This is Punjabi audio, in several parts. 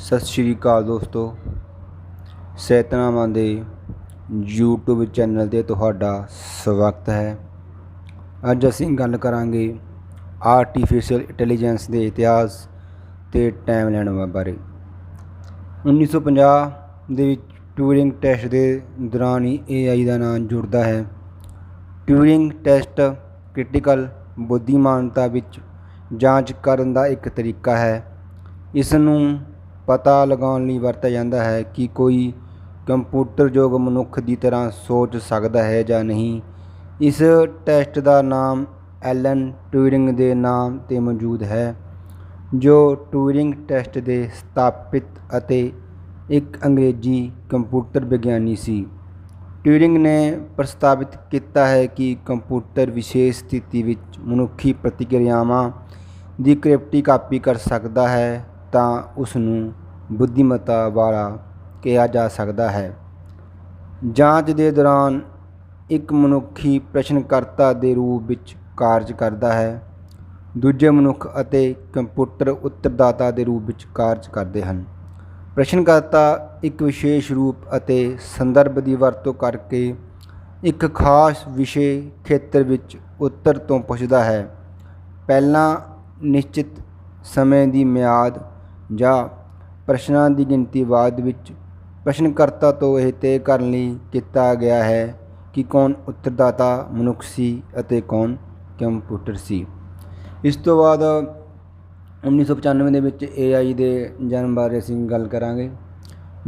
ਸਤਿ ਸ਼੍ਰੀ ਅਕਾਲ ਦੋਸਤੋ। ਸੈਤਨਾਵਾਂ ਦੇ YouTube ਚੈਨਲ ਤੇ ਤੁਹਾਡਾ ਸਵਾਗਤ ਹੈ। ਅੱਜ ਅਸੀਂ ਗੱਲ ਕਰਾਂਗੇ ਆਰਟੀਫੀਸ਼ੀਅਲ ਇੰਟੈਲੀਜੈਂਸ ਦੇ ਇਤਿਹਾਸ ਤੇ ਟਾਈਮਲਾਈਨ ਬਾਰੇ। 1950 ਦੇ ਵਿੱਚ ਟਿਊਰਿੰਗ ਟੈਸਟ ਦੇ ਦੌਰਾਨ ਹੀ AI ਦਾ ਨਾਮ ਜੁੜਦਾ ਹੈ। ਟਿਊਰਿੰਗ ਟੈਸਟ ਕ੍ਰਿਟੀਕਲ ਬੁੱਧੀਮਾਨਤਾ ਵਿੱਚ ਜਾਂਚ ਕਰਨ ਦਾ ਇੱਕ ਤਰੀਕਾ ਹੈ। ਇਸ ਨੂੰ ਪਤਾ ਲਗਾਉਣ ਲਈ ਵਰਤਿਆ ਜਾਂਦਾ ਹੈ ਕਿ ਕੋਈ ਕੰਪਿਊਟਰਯੋਗ ਮਨੁੱਖ ਦੀ ਤਰ੍ਹਾਂ ਸੋਚ ਸਕਦਾ ਹੈ ਜਾਂ ਨਹੀਂ। ਇਸ ਟੈਸਟ ਦਾ ਨਾਮ ਐਲਨ ਟਿਊਰਿੰਗ ਦੇ ਨਾਮ 'ਤੇ ਮੌਜੂਦ ਹੈ, ਜੋ ਟਿਊਰਿੰਗ ਟੈਸਟ ਦੇ ਸਥਾਪਿਤ ਅਤੇ ਇੱਕ ਅੰਗਰੇਜ਼ੀ ਕੰਪਿਊਟਰ ਵਿਗਿਆਨੀ ਸੀ। ਟਿਊਰਿੰਗ ਨੇ ਪ੍ਰਸਤਾਵਿਤ ਕੀਤਾ ਹੈ ਕਿ ਕੰਪਿਊਟਰ ਵਿਸ਼ੇਸ਼ ਸਥਿਤੀ ਵਿੱਚ ਮਨੁੱਖੀ ਪ੍ਰਤੀਕਿਰਿਆਵਾਂ ਦੀ ਕ੍ਰਿਪਟੀ ਕਾਪੀ ਕਰ ਸਕਦਾ ਹੈ ਤਾਂ ਉਸ ਨੂੰ ਬੁੱਧੀਮਤਾ ਵਾਲਾ ਕਿਹਾ ਜਾ ਸਕਦਾ ਹੈ। ਜਾਂਚ ਦੇ ਦੌਰਾਨ ਇੱਕ ਮਨੁੱਖੀ ਪ੍ਰਸ਼ਨਕਰਤਾ ਦੇ ਰੂਪ ਵਿੱਚ ਕਾਰਜ ਕਰਦਾ ਹੈ। ਦੂਜੇ ਮਨੁੱਖ ਅਤੇ ਕੰਪਿਊਟਰ ਉੱਤਰਦਾਤਾ ਦੇ ਰੂਪ ਵਿੱਚ ਕਾਰਜ ਕਰਦੇ ਹਨ। ਪ੍ਰਸ਼ਨਕਰਤਾ ਇੱਕ ਵਿਸ਼ੇਸ਼ ਰੂਪ ਅਤੇ ਸੰਦਰਭ ਦੀ ਵਰਤੋਂ ਕਰਕੇ ਇੱਕ ਖਾਸ ਵਿਸ਼ੇ ਖੇਤਰ ਵਿੱਚ ਉੱਤਰ ਤੋਂ ਪੁੱਛਦਾ ਹੈ। ਪਹਿਲਾਂ ਨਿਸ਼ਚਿਤ ਸਮੇਂ ਦੀ ਮਿਆਦ ਜਾਂ ਪ੍ਰਸ਼ਨਾਂ ਦੀ ਗਿਣਤੀ ਬਾਅਦ ਵਿੱਚ ਪ੍ਰਸ਼ਨਕਰਤਾ ਤੋਂ ਇਹ ਤੈਅ ਕਰਨ ਲਈ ਕੀਤਾ ਗਿਆ ਹੈ ਕਿ ਕੌਣ ਉੱਤਰਦਾਤਾ ਮਨੁੱਖ ਸੀ ਅਤੇ ਕੌਣ ਕੰਪਿਊਟਰ ਸੀ। ਇਸ ਤੋਂ ਬਾਅਦ 1995 ਦੇ ਵਿੱਚ AI ਦੇ ਜਨਮ ਬਾਰੇ ਅਸੀਂ ਗੱਲ ਕਰਾਂਗੇ।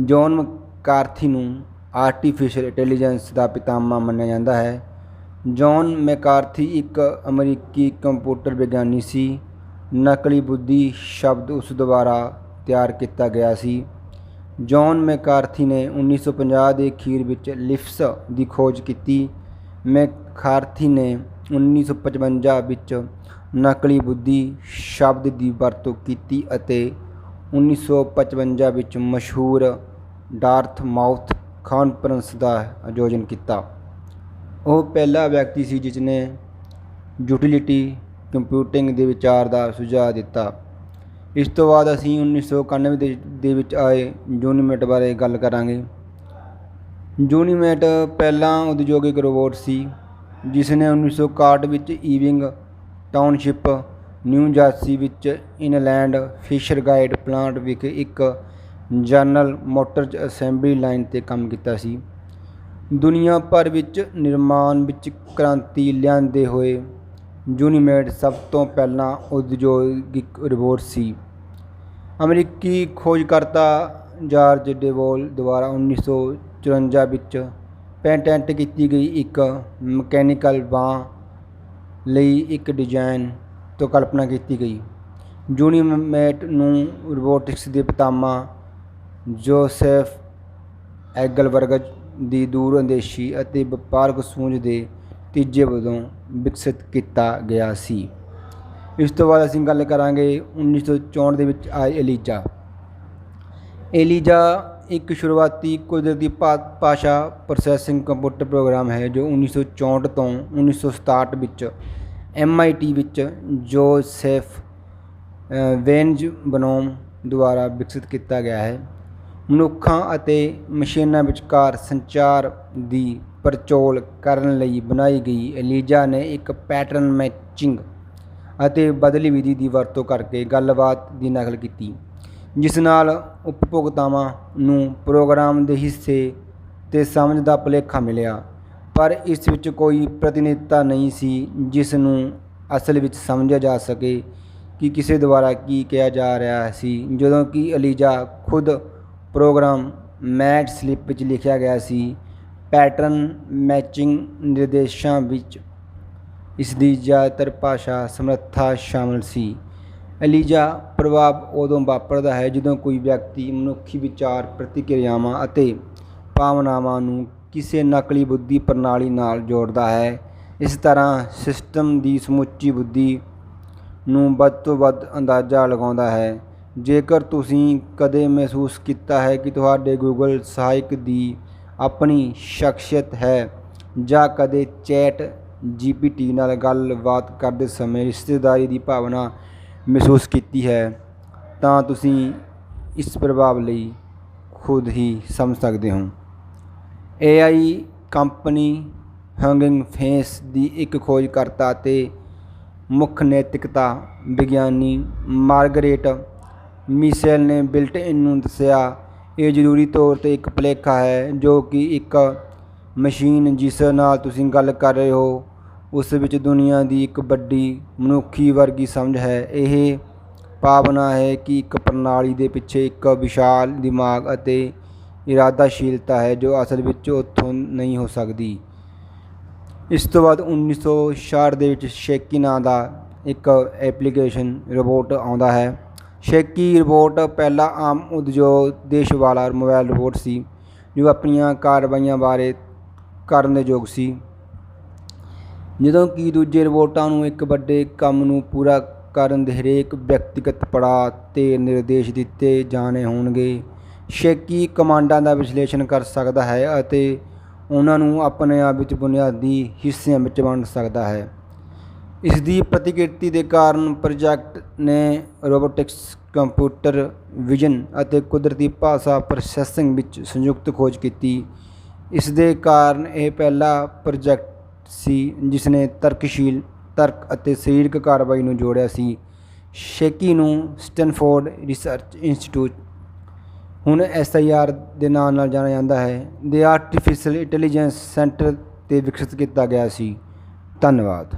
ਜੌਨ ਮਕਾਰਥੀ ਨੂੰ ਆਰਟੀਫੀਸ਼ੀਅਲ ਇੰਟੈਲੀਜੈਂਸ ਦਾ ਪਿਤਾਮਾ ਮੰਨਿਆ ਜਾਂਦਾ ਹੈ। ਜੌਨ ਮੈਕਾਰਥੀ ਇੱਕ ਅਮਰੀਕੀ ਕੰਪਿਊਟਰ ਵਿਗਿਆਨੀ ਸੀ। ਨਕਲੀ ਬੁੱਧੀ ਸ਼ਬਦ ਉਸ ਦੁਆਰਾ ਤਿਆਰ ਕੀਤਾ ਗਿਆ ਸੀ। ਜੌਨ ਮੈਕਾਰਥੀ ਨੇ 1950 ਦੇ ਅਖੀਰ ਵਿੱਚ ਲਿਫਸ ਦੀ ਖੋਜ ਕੀਤੀ। ਮੈਕਾਰਥੀ ਨੇ 1955 ਵਿੱਚ ਨਕਲੀ ਬੁੱਧੀ ਸ਼ਬਦ ਦੀ ਵਰਤੋਂ ਕੀਤੀ ਅਤੇ 1955 ਵਿੱਚ ਮਸ਼ਹੂਰ ਡਾਰਥ ਮਾਊਥ ਕਾਨਫਰੰਸ ਦਾ ਆਯੋਜਨ ਕੀਤਾ। ਉਹ ਪਹਿਲਾ ਵਿਅਕਤੀ ਸੀ ਜਿਸ ਨੇ ਯੂਟਿਲਿਟੀ ਕੰਪਿਊਟਿੰਗ ਦੇ ਵਿਚਾਰ ਦਾ ਸੁਝਾਅ ਦਿੱਤਾ। ਇਸ ਤੋਂ ਬਾਅਦ ਅਸੀਂ 1991 ਦੇ ਦੇ ਵਿੱਚ ਆਏ ਜੂਨੀਮੈਟ ਬਾਰੇ ਗੱਲ ਕਰਾਂਗੇ। ਜੂਨੀਮੈਟ ਪਹਿਲਾਂ ਉਦਯੋਗਿਕ ਰੋਬੋਟ ਸੀ ਜਿਸ ਨੇ 1961 ਵਿੱਚ ਈਵਿੰਗ ਟਾਊਨਸ਼ਿਪ, ਨਿਊ ਜਰਸੀ ਵਿੱਚ ਇਨਲੈਂਡ ਫਿਸ਼ਰ ਗਾਈਡ ਪਲਾਂਟ ਵਿਖੇ ਇੱਕ ਜਨਰਲ ਮੋਟਰਜ਼ ਅਸੈਂਬਲੀ ਲਾਈਨ ਤੇ ਕੰਮ ਕੀਤਾ ਸੀ। ਦੁਨੀਆ ਭਰ ਵਿੱਚ ਨਿਰਮਾਣ ਵਿੱਚ ਕ੍ਰਾਂਤੀ ਲਿਆਂਦੇ ਹੋਏ ਜੂਨੀਮੇਡ ਸਭ ਤੋਂ ਪਹਿਲਾਂ ਉਦਯੋਗਿਕ ਰੋਬੋਟ ਸੀ। ਅਮਰੀਕੀ ਖੋਜਕਰਤਾ ਜਾਰਜ ਡੇਵੋਲ ਦੁਆਰਾ 1954 ਵਿੱਚ ਪੈਟੈਂਟ ਕੀਤੀ ਗਈ ਇੱਕ ਮਕੈਨੀਕਲ ਬਾਂਹ ਲਈ ਇੱਕ ਡਿਜ਼ਾਈਨ ਤੋਂ ਕਲਪਨਾ ਕੀਤੀ ਗਈ। ਯੂਨੀਮੇਟ ਨੂੰ ਰੋਬੋਟਿਕਸ ਦੇ ਪਿਤਾਮਾ ਜੋਸੈਫ ਐਗਲਬਰਗ ਦੀ ਦੂਰ ਅੰਦੇਸ਼ੀ ਅਤੇ ਵਪਾਰਕ ਸੂਝ ਦੇ ਤੀਜੇ ਵਜੋਂ ਵਿਕਸਿਤ ਕੀਤਾ ਗਿਆ ਸੀ। ਇਸ ਤੋਂ ਬਾਅਦ ਅਸੀਂ ਗੱਲ ਕਰਾਂਗੇ 1964 ਦੇ ਵਿੱਚ ਆਏ ਐਲੀਜਾ ਐਲੀਜਾ ਇੱਕ ਸ਼ੁਰੂਆਤੀ ਕੁਦਰਤੀ ਭਾਸ਼ਾ ਪ੍ਰੋਸੈਸਿੰਗ ਕੰਪਿਊਟਰ ਪ੍ਰੋਗਰਾਮ ਹੈ ਜੋ 1964 ਤੋਂ 1967 ਵਿੱਚ MIT ਵਿੱਚ ਜੋਸੈਫ ਵੇਨਜ ਬਨੋਮ ਦੁਆਰਾ ਵਿਕਸਿਤ ਕੀਤਾ ਗਿਆ ਹੈ। ਮਨੁੱਖਾਂ ਅਤੇ ਮਸ਼ੀਨਾਂ ਵਿਚਕਾਰ ਸੰਚਾਰ ਦੀ ਪੜਚੋਲ ਕਰਨ ਲਈ ਬਣਾਈ ਗਈ। ਐਲੀਜਾ ਨੇ ਇੱਕ ਪੈਟਰਨ ਮੈਚਿੰਗ ਅਤੇ ਬਦਲੀ ਵਿਧੀ ਦੀ ਵਰਤੋਂ ਕਰਕੇ ਗੱਲਬਾਤ ਦੀ ਨਕਲ ਕੀਤੀ, ਜਿਸ ਨਾਲ ਉਪਭੋਗਤਾਵਾਂ ਨੂੰ ਪ੍ਰੋਗਰਾਮ ਦੇ ਹਿੱਸੇ ਤੇ ਸਮਝ ਦਾ ਭੁਲੇਖਾ ਮਿਲਿਆ। ਪਰ ਇਸ ਵਿੱਚ ਕੋਈ ਪ੍ਰਤੀਨਿਧਤਾ ਨਹੀਂ ਸੀ, ਜਿਸ ਨੂੰ ਅਸਲ ਵਿੱਚ ਸਮਝਿਆ ਜਾ ਸਕੇ ਕਿ ਕਿਸੇ ਦੁਆਰਾ ਕੀ ਕਿਹਾ ਜਾ ਰਿਹਾ ਸੀ। ਜਦੋਂ ਕਿ ਅਲੀਜਾ ਖੁਦ ਪ੍ਰੋਗਰਾਮ ਮੈਟ ਸਲਿੱਪ ਵਿੱਚ ਲਿਖਿਆ ਗਿਆ ਸੀ ਪੈਟਰਨ ਮੈਚਿੰਗ ਨਿਰਦੇਸ਼ਾਂ ਵਿੱਚ ਇਸ ਦੀ ਜ਼ਿਆਦਾਤਰ ਭਾਸ਼ਾ ਸਮਰੱਥਾ ਸ਼ਾਮਲ ਸੀ। ਅਲੀਜਾ ਪ੍ਰਭਾਵ ਉਦੋਂ ਵਾਪਰਦਾ ਹੈ ਜਦੋਂ ਕੋਈ ਵਿਅਕਤੀ ਮਨੁੱਖੀ ਵਿਚਾਰ, ਪ੍ਰਤੀਕਿਰਿਆਵਾਂ ਅਤੇ ਭਾਵਨਾਵਾਂ ਨੂੰ ਕਿਸੇ ਨਕਲੀ ਬੁੱਧੀ ਪ੍ਰਣਾਲੀ ਨਾਲ ਜੋੜਦਾ ਹੈ। ਇਸ ਤਰ੍ਹਾਂ ਸਿਸਟਮ ਦੀ ਸਮੁੱਚੀ ਬੁੱਧੀ ਨੂੰ ਵੱਧ ਤੋਂ ਵੱਧ ਅੰਦਾਜ਼ਾ ਲਗਾਉਂਦਾ ਹੈ। ਜੇਕਰ ਤੁਸੀਂ ਕਦੇ ਮਹਿਸੂਸ ਕੀਤਾ ਹੈ ਕਿ ਤੁਹਾਡੇ ਗੂਗਲ ਸਹਾਇਕ ਦੀ ਆਪਣੀ ਸ਼ਖਸੀਅਤ ਹੈ ਜਾਂ ਕਦੇ ਚੈਟ ਜੀਪੀਟੀ ਨਾਲ ਗੱਲਬਾਤ ਕਰਦੇ ਸਮੇਂ ਰਿਸ਼ਤੇਦਾਰੀ ਦੀ ਭਾਵਨਾ ਮਹਿਸੂਸ ਕੀਤੀ ਹੈ, ਤਾਂ ਤੁਸੀਂ ਇਸ ਪ੍ਰਭਾਵ ਲਈ ਖੁਦ ਹੀ ਸਮਝ ਸਕਦੇ ਹੋ। ਏਆਈ ਕੰਪਨੀ ਹੰਗਿੰਗ ਫੇਸ ਦੀ ਇੱਕ ਖੋਜਕਰਤਾ ਅਤੇ ਮੁੱਖ ਨੈਤਿਕਤਾ ਵਿਗਿਆਨੀ ਮਾਰਗਰੇਟ ਮਿਸ਼ੇਲ ਨੇ ਬਿਲਟ ਇਨ ਨੂੰ ਦੱਸਿਆ ਇਹ ਜ਼ਰੂਰੀ ਤੌਰ ਤੇ ਇੱਕ ਭੁਲੇਖਾ ਹੈ, ਜੋ ਕਿ ਇੱਕ ਮਸ਼ੀਨ ਜਿਸ ਨਾਲ ਤੁਸੀਂ ਗੱਲ ਕਰ ਰਹੇ ਹੋ, ਉਸ ਵਿੱਚ ਦੁਨੀਆ ਦੀ ਇੱਕ ਵੱਡੀ ਮਨੁੱਖੀ ਵਰਗੀ ਸਮਝ ਹੈ। ਇਹ ਭਾਵਨਾ ਹੈ ਕਿ ਇੱਕ ਪ੍ਰਣਾਲੀ ਦੇ ਪਿੱਛੇ ਇੱਕ ਵਿਸ਼ਾਲ ਦਿਮਾਗ ਅਤੇ ਇਰਾਦਾਸ਼ੀਲਤਾ ਹੈ, ਜੋ ਅਸਲ ਵਿੱਚ ਉੱਥੋਂ ਨਹੀਂ ਹੋ ਸਕਦੀ। ਇਸ ਤੋਂ ਬਾਅਦ 1966 ਦੇ ਵਿੱਚ ਸ਼ੇਕੀ ਨਾਂ ਦਾ ਇੱਕ ਐਪਲੀਕੇਸ਼ਨ, ਰੋਬੋਟ ਆਉਂਦਾ ਹੈ। ਸ਼ੇਕੀ ਰੋਬੋਟ ਪਹਿਲਾ ਆਮ ਉਦਯੋਗ ਦੇਸ਼ ਵਾਲਾ ਮੋਬਾਈਲ ਰੋਬੋਟ ਸੀ, ਜੋ ਆਪਣੀਆਂ ਕਾਰਵਾਈਆਂ ਬਾਰੇ ਕਰਨ ਦੇ ਯੋਗ ਸੀ। ਜਦੋਂ ਕਿ ਦੂਜੇ ਰੋਬੋਟਾਂ ਨੂੰ ਇੱਕ ਵੱਡੇ ਕੰਮ ਨੂੰ ਪੂਰਾ ਕਰਨ ਦੇ ਹਰੇਕ ਵਿਅਕਤੀਗਤ ਪੜਾਅ ਤੇ ਨਿਰਦੇਸ਼ ਦਿੱਤੇ ਜਾਣੇ ਹੋਣਗੇ, ਸ਼ੇਕੀ ਕਮਾਂਡਾਂ ਦਾ ਵਿਸ਼ਲੇਸ਼ਣ ਕਰ ਸਕਦਾ ਹੈ ਅਤੇ ਉਹਨਾਂ ਨੂੰ ਆਪਣੇ ਆਪ ਵਿੱਚ ਬੁਨਿਆਦੀ ਹਿੱਸਿਆਂ ਵਿੱਚ ਵੰਡ ਸਕਦਾ ਹੈ। ਇਸ ਦੀ ਪ੍ਰਤੀਕਿਰਤੀ ਦੇ ਕਾਰਨ ਪ੍ਰੋਜੈਕਟ ਨੇ ਰੋਬੋਟਿਕਸ, ਕੰਪਿਊਟਰ ਵਿਜ਼ਨ ਅਤੇ ਕੁਦਰਤੀ ਭਾਸ਼ਾ ਪ੍ਰੋਸੈਸਿੰਗ ਵਿੱਚ ਸੰਯੁਕਤ ਖੋਜ ਕੀਤੀ। ਇਸ ਦੇ ਕਾਰਨ ਇਹ ਪਹਿਲਾ ਪ੍ਰੋਜੈਕਟ ਸੀ ਜਿਸ ਨੇ ਤਰਕਸ਼ੀਲ, ਤਰਕ ਅਤੇ ਸਰੀਰਕ ਕਾਰਵਾਈ ਨੂੰ ਜੋੜਿਆ ਸੀ। ਸ਼ੇਕੀ ਨੂੰ ਸਟੈਨਫੋਰਡ ਰਿਸਰਚ ਇੰਸਟੀਚਿਊਟ। ਹੁਣ ਐਸਆਈਆਰ ਦੇ ਨਾਂ ਨਾਲ ਜਾਣਿਆ ਜਾਂਦਾ ਹੈ। ਦੇ ਆਰਟੀਫੀਸ਼ੀਅਲ ਇੰਟੈਲੀਜੈਂਸ ਸੈਂਟਰ ਤੇ ਵਿਕਸਿਤ ਕੀਤਾ ਗਿਆ ਸੀ। ਧੰਨਵਾਦ।